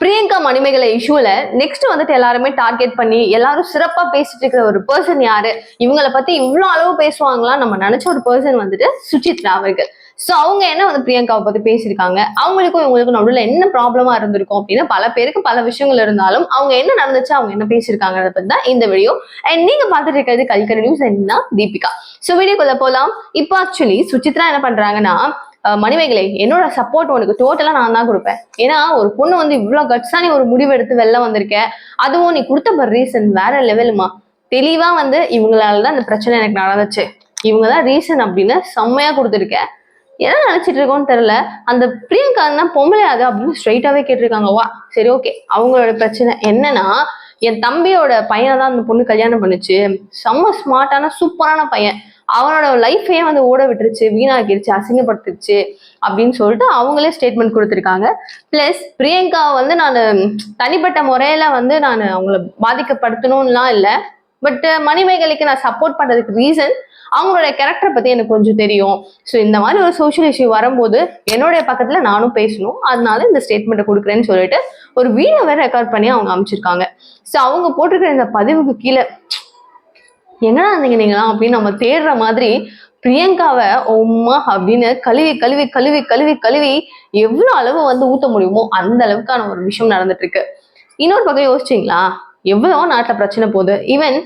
Priyanka Manimekalai இஷ்யூல next வந்துட்டு எல்லாருமே target பண்ணி எல்லாரும் சிறப்பா பேசிட்டு இருக்கிற ஒரு பர்சன் யாரு? இவங்கள பத்தி இவ்வளவு அளவு பேசுவாங்களா நம்ம நினைச்ச ஒரு பர்சன் வந்துட்டு சுச்சித்ரா அவர்கள். சோ அவங்க என்ன வந்து பிரியங்காவை பத்தி பேசியிருக்காங்க? அவங்களுக்கும் இவங்களுக்கும் நடுவில் என்ன ப்ராப்ளமா இருந்திருக்கும் அப்படின்னு பல பேருக்கு பல விஷயங்கள் இருந்தாலும் அவங்க என்ன நடந்துச்சு அவங்க என்ன பேசியிருக்காங்கன்றத பத்தி தான் இந்த வீடியோ அண்ட் நீங்க பார்த்துட்டு இருக்கிறது கல்கரி நியூஸ் என்ன தீபிகா. சோ வீடியோக்குள்ள போலாம். இப்போ ஆக்சுவலி சுச்சித்ரா என்ன பண்றாங்கன்னா மணிமேகலை என்னோட சப்போர்ட் உனக்கு டோட்டலா நான் தான் கொடுப்பேன். ஏன்னா ஒரு பொண்ணு வந்து இவ்வளவு கட்ஸா நீ ஒரு முடிவு எடுத்து வெளில வந்திருக்க அதுவும் நீ கொடுத்த ரீசன் வேற லெவலுமா தெளிவா வந்து இவங்களால தான் இந்த பிரச்சனை எனக்கு நடந்துச்சு. இவங்க தான் ரீசன் அப்படின்னு செம்மையா கொடுத்துருக்க. என்ன நினைச்சிட்டு இருக்கோம்னு தெரியல. அந்த பிரியங்கா தான் பொம்பளை அது அப்படின்னு ஸ்ட்ரைட்டாவே கேட்டிருக்காங்க. வா சரி ஓகே அவங்களோட பிரச்சனை என்னன்னா என் தம்பியோட பையனை தான் அந்த பொண்ணு கல்யாணம் பண்ணுச்சு. செம்ம ஸ்மார்ட்டான சூப்பரான பையன். அவனோட லைஃபையே வந்து ஓட விட்டுருச்சு வீணாக்கிருச்சு அசிங்கப்படுத்துச்சு அப்படின்னு சொல்லிட்டு அவங்களே ஸ்டேட்மெண்ட் கொடுத்துருக்காங்க. ப்ளஸ் பிரியங்கா வந்து நான் தனிப்பட்ட முறையில வந்து நான் அவங்கள பாதிக்கப்படுத்தணும்லாம் இல்லை. பட் மணிமேகலைக்கு நான் சப்போர்ட் பண்ணுறதுக்கு ரீசன் அவங்களோட கேரக்டரை பத்தி எனக்கு கொஞ்சம் தெரியும். ஸோ இந்த மாதிரி ஒரு சோஷியல் இஷ்யூ வரும்போது என்னுடைய பக்கத்துல நானும் பேசணும். அதனால இந்த ஸ்டேட்மெண்ட்டை கொடுக்குறேன்னு சொல்லிட்டு ஒரு வீடியோ வேற ரெக்கார்ட் பண்ணி அவங்க அமைச்சிருக்காங்க. ஸோ அவங்க போட்டிருக்கிற இந்த பதிவுக்கு கீழே என்னடா இருந்தீங்க நீங்களாம் அப்படின்னு நம்ம தேடுற மாதிரி பிரியங்காவை உம்மா அப்படின்னு கழுவி கழுவி கழுவி கழுவி கழுவி எவ்வளவு அளவு வந்து ஊத்த முடியுமோ அந்த அளவுக்கான ஒரு விஷயம் நடந்துட்டு இருக்கு இன்னொரு பக்கம் யோசிச்சிங்களா? எவ்வளவோ நாட்டுல பிரச்சனை போகுது. ஈவன்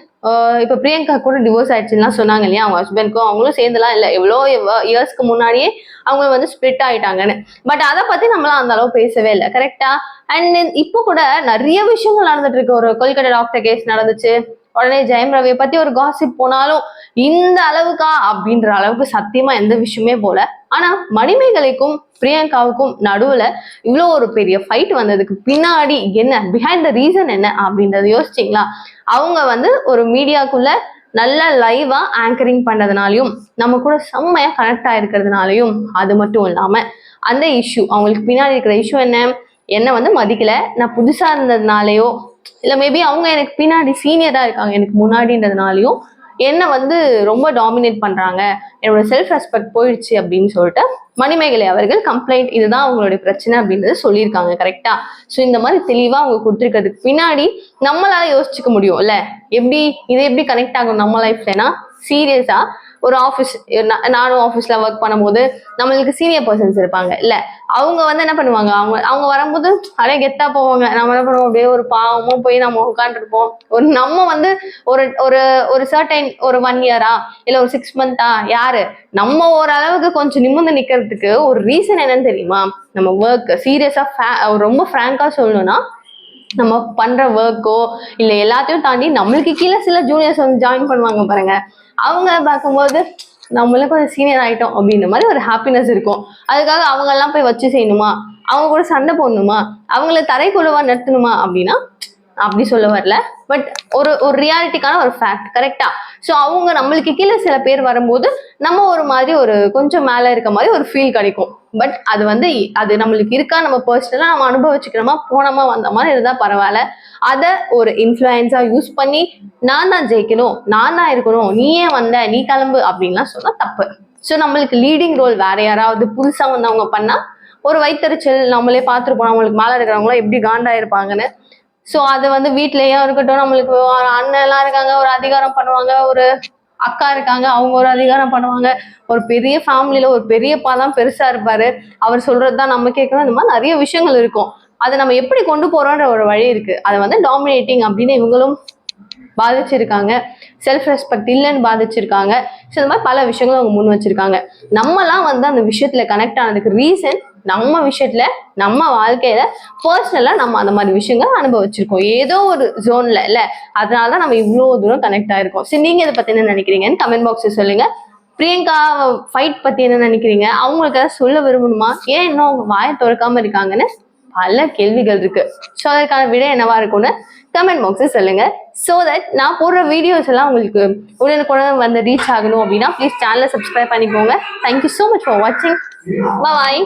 இப்ப பிரியங்கா கூட டிவோர்ஸ் ஆயிடுச்சுலாம் சொன்னாங்க இல்லையா? அவங்க ஹஸ்பண்ட்க்கும் அவங்களும் சேர்ந்துலாம் இல்லை. எவ்வளோ இயர்ஸ்க்கு முன்னாடியே அவங்க வந்து ஸ்ப்ளிட் ஆயிட்டாங்கன்னு. பட் அதை பத்தி நம்மளாம் அந்த அளவு பேசவே இல்லை. கரெக்டா அண்ட் இப்போ கூட நிறைய விஷயங்கள் நடந்துட்டு இருக்கு ஒரு கொல்கட்டை டாக்டர் கேஸ் நடந்துச்சு. உடனே ஜெயம் ரவியை பத்தி ஒரு காசிப் போனாலும் இந்த அளவுக்கா அப்படின்ற அளவுக்கு சத்தியமா எந்த விஷயமே போல. ஆனா மணிமேகலைக்கும் பிரியங்காவுக்கும் நடுவுல இவ்வளோ ஒரு பெரிய ஃபைட் வந்ததுக்கு பின்னாடி என்ன பிஹைண்ட் த ரீசன் என்ன அப்படின்றத யோசிச்சிங்களா? அவங்க வந்து ஒரு மீடியாக்குள்ள நல்ல லைவா ஆங்கரிங் பண்ணதுனாலையும் நம்ம கூட செம்மையா கனெக்ட் ஆயிருக்கிறதுனாலையும் அது மட்டும் இல்லாம அந்த இஷ்யூ அவங்களுக்கு பின்னாடி இருக்கிற இஷ்யூ என்ன? என்ன வந்து மதிக்கல. நான் புதுசா இருந்ததுனாலயோ இல்லை மேபி அவங்க எனக்கு பின்னாடி சீனியராக இருக்காங்க எனக்கு முன்னாடின்றதுனாலயும் என்னை வந்து ரொம்ப டாமினேட் பண்ணுறாங்க என்னோட செல்ஃப் ரெஸ்பெக்ட் போயிடுச்சு அப்படின்னு சொல்லிட்டு மணிமேகலை அவர்கள் கம்ப்ளைண்ட் இதுதான் அவங்களுடைய பிரச்சனை அப்படின்றத சொல்லியிருக்காங்க கரெக்டா ஸோ இந்த மாதிரி தெளிவாக அவங்க கொடுத்துருக்கிறதுக்கு பின்னாடி நம்மளால யோசிச்சுக்க முடியும்ல? எப்படி இது எப்படி கனெக்ட் ஆகும் நம்ம லைஃப்லனா சீரியஸாக ஒரு ஆஃபீஸ் நானும் ஆஃபீஸ்ல ஒர்க் பண்ணும்போது நம்மளுக்கு சீனியர் பர்சன்ஸ் இருப்பாங்க. இல்ல அவங்க வந்து என்ன பண்ணுவாங்க? அவங்க அவங்க வரும்போது அப்படியே கெத்தா போவாங்க. நம்ம என்ன பண்ணுவோம்? அப்படியே ஒரு பாவமும் போய் நம்ம உட்காந்துருப்போம் ஒரு நம்ம வந்து ஒரு ஒரு ஒரு சர்டைன் ஒரு ஒன் இயரா இல்ல ஒரு சிக்ஸ் மந்தா யாரு? நம்ம ஓரளவுக்கு கொஞ்சம் நிமிர்ந்து நிக்கிறதுக்கு ஒரு ரீசன் என்னன்னு தெரியுமா? நம்ம ஒர்க் சீரியஸா ரொம்ப ஃப்ராங்கா சொல்லணும்னா நம்ம பண்ற ஒர்க்கோ இல்ல எல்லாத்தையும் தாண்டி நம்மளுக்கு கீழே சில ஜூனியர்ஸ் வந்து ஜாயின் பண்ணுவாங்க பாருங்க. அவங்க பார்க்கும்போது நம்மளும் கொஞ்சம் சீனியர் ஆயிட்டோம் அப்படின்ற மாதிரி ஒரு ஹாப்பினஸ் இருக்கும். அதுக்காக அவங்க எல்லாம் போய் வச்சு செய்யணுமா? அவங்க கூட சண்டை போடணுமா? அவங்கள தரைக்குழுவா நடத்தணுமா அப்படின்னா அப்படி சொல்ல வரல. பட் ஒரு ஒரு ரியாலிட்டிக்கான ஒரு ஃபேக்ட் கரெக்டா ஸோ அவங்க நம்மளுக்கு கீழே சில பேர் வரும்போது நம்ம ஒரு மாதிரி ஒரு கொஞ்சம் மேலே இருக்க மாதிரி ஒரு ஃபீல் கிடைக்கும். பட் அது வந்து அது நம்மளுக்கு இருக்கா நம்ம பர்சனலாக நம்ம அனுபவிச்சுக்கிறோமா போனோமா வந்த மாதிரி இருந்தால் பரவாயில்ல. அதை ஒரு இன்ஃப்ளூயன்ஸாக யூஸ் பண்ணி நான் தான் ஜெயிக்கணும் நான் தான் இருக்கணும் நீ ஏன் வந்த நீ கிளம்பு அப்படின்லாம் சொன்னால் தப்பு. ஸோ நம்மளுக்கு லீடிங் ரோல் வேற யாராவது புதுசாக வந்து அவங்க ஒரு வயிற்றுச்சல் நம்மளே பார்த்துருப்போம் நம்மளுக்கு மேலே இருக்கிறவங்களாம் எப்படி காண்டா இருப்பாங்கன்னு ஸோ அது வந்து வீட்லயும் இருக்கட்டும் நம்மளுக்கு ஒரு அண்ணன் எல்லாம் இருக்காங்க ஒரு அதிகாரம் பண்ணுவாங்க ஒரு அக்கா இருக்காங்க அவங்க ஒரு அதிகாரம் பண்ணுவாங்க. ஒரு பெரிய ஃபேமிலியில ஒரு பெரியப்பா தான் பெருசா இருப்பாரு. அவர் சொல்றது தான் நம்ம கேட்கணும். இந்த மாதிரி நிறைய விஷயங்கள் இருக்கும். அதை நம்ம எப்படி கொண்டு போறோன்ற ஒரு வழி இருக்கு. அதை வந்து டாமினேட்டிங் அப்படின்னு இவங்களும் பாதிச்சிருக்காங்க. செல்ஃப் ரெஸ்பெக்ட் இல்லைன்னு பாதிச்சிருக்காங்க. ஸோ இந்த மாதிரி பல விஷயங்களும் அவங்க முன் வச்சிருக்காங்க. நம்மலாம் வந்து அந்த விஷயத்துல கனெக்ட் ஆனதுக்கு ரீசன் நம்ம விஷயத்துல நம்ம வாழ்க்கையில பர்சனலா நம்ம அந்த மாதிரி விஷயங்கள் அனுபவிச்சிருக்கோம். ஏதோ ஒரு ஜோன்ல இல்ல? அதனாலதான் நம்ம இவ்வளோ தூரம் கனெக்ட் ஆயிருக்கோம். சரி நீங்க இதை பத்தி என்ன நினைக்கிறீங்கன்னு கமெண்ட் பாக்ஸ் சொல்லுங்க. பிரியங்கா ஃபைட் பத்தி என்ன நினைக்கிறீங்க? அவங்களுக்கு ஏதாவது சொல்ல விரும்பணுமா? ஏன் இன்னும் அவங்க வாயை திறக்காம இருக்காங்கன்னு பல கேள்விகள் இருக்கு. ஸோ அதற்கான விடை என்னவா இருக்கும்னு கமெண்ட் பாக்ஸில் சொல்லுங்கள் ஸோ தட் நான் போடுற வீடியோஸ் எல்லாம் உங்களுக்கு உடனுக்குடன் வந்து ரீச் ஆகணும் அப்படின்னா ப்ளீஸ் சேனலை சப்ஸ்கிரைப் பண்ணிக்கோங்க. தேங்க்யூ ஸோ மச் ஃபார் வாட்சிங் பாய்